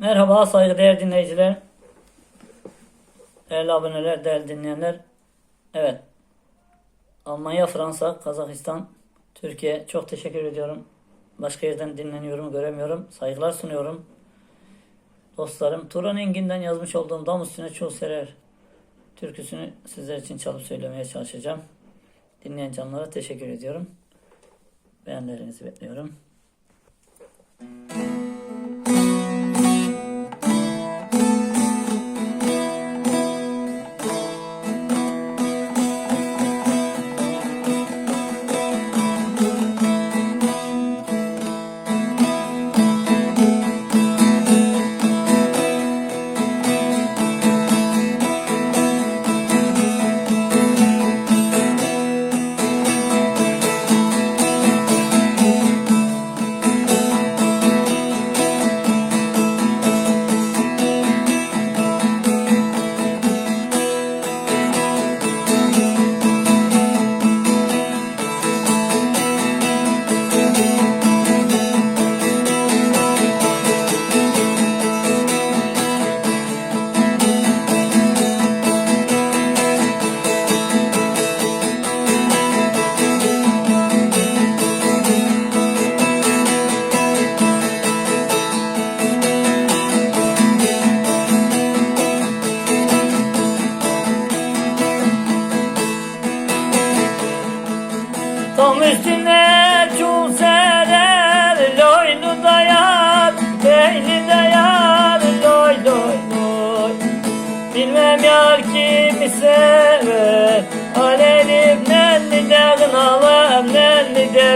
Merhaba saygıdeğer dinleyiciler. Değerli aboneler, değerli dinleyenler. Evet. Almanya, Fransa, Kazakistan, Türkiye çok teşekkür ediyorum. Başka yerden dinleniyorum, göremiyorum. Saygılar sunuyorum. Dostlarım, Turan Engin'den yazmış olduğum Dam Üstüne Çoğu Serer türküsünü sizler için çalıp söylemeye çalışacağım. Dinleyen canlara teşekkür ediyorum. Beğenilerinizi bekliyorum.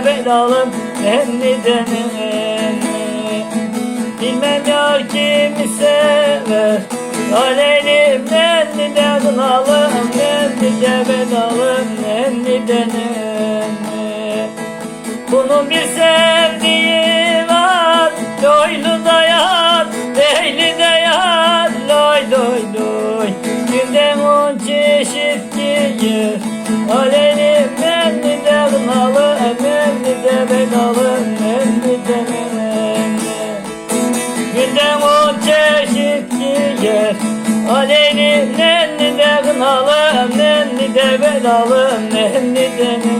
Belalım Nenni de nenni Bilmem yar kimi sever Alelim nenni de kınalım Nenni de belalım Nenni de nenni bunun bir sevdiği de bedalı Nenni de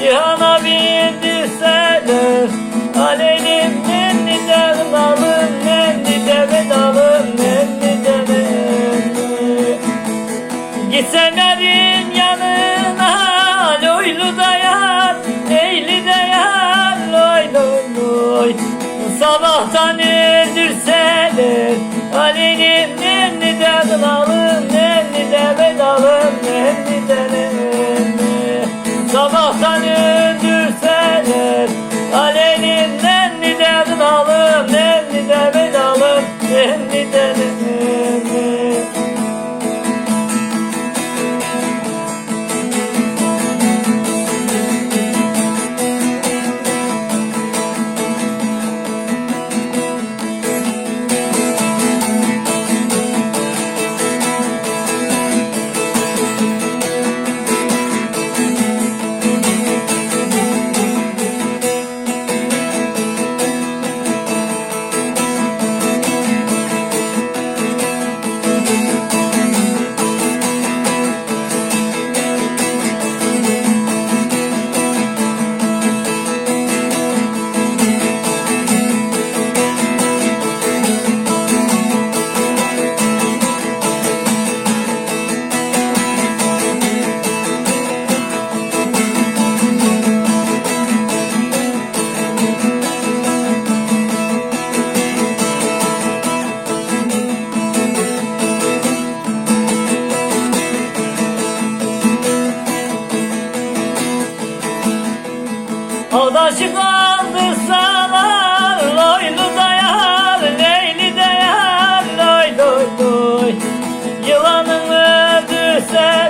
Cihana bildirseler Alelim nenni de kınalım Nenni de belalım Nenni de nenni. Gitsenlerin yanına loylu da yar, leyli de yar, loy loy loy. Sabahtan öldürseler,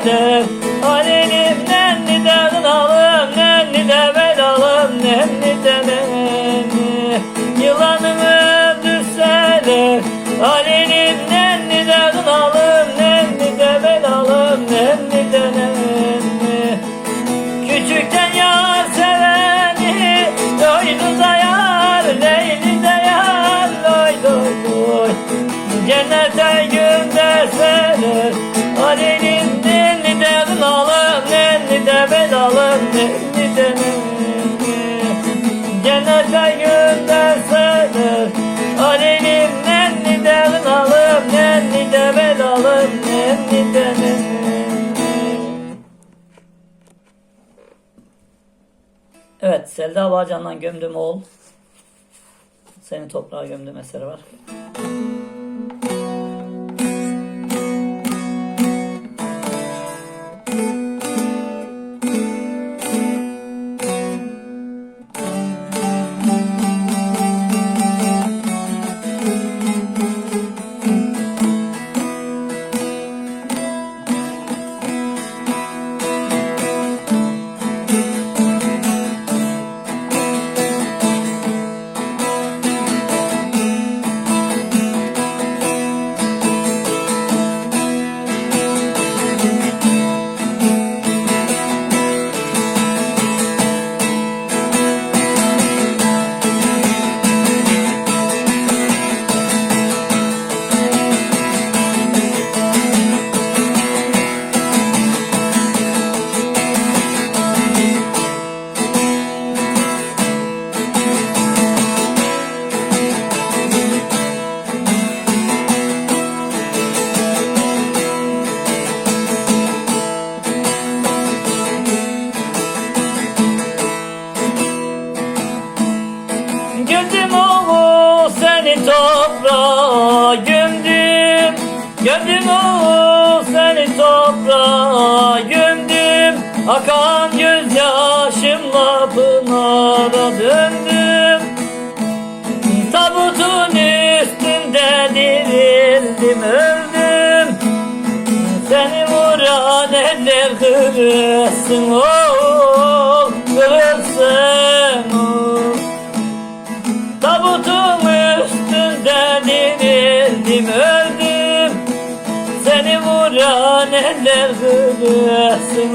Yeah. Evet, Selda Bağcan'dan Gömdüm Oğul. Seni toprağa gömdüm eseri var. Gömdüm oğul seni toprağa gömdüm. Akan vuran eller kırılsın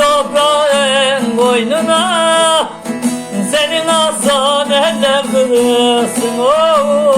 toprağın boynuna. Senin asan eller kırılsın oğul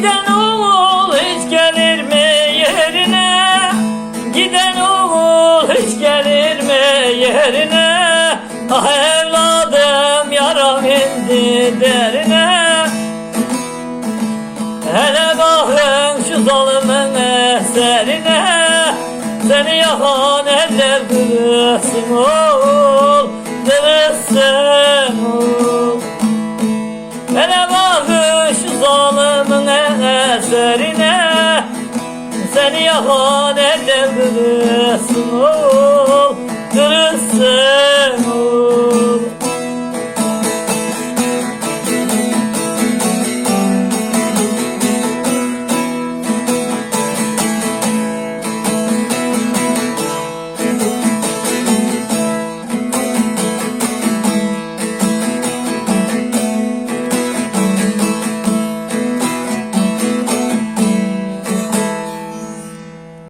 Giden oğul hiç gelir mi yerine? Giden oğul hiç gelir mi yerine? Ah evladım yaram indi derine. Hele bakın şu zalimin eserine. Seni yakan eller kırılsın oğul, yerine Seni yalan elde oh.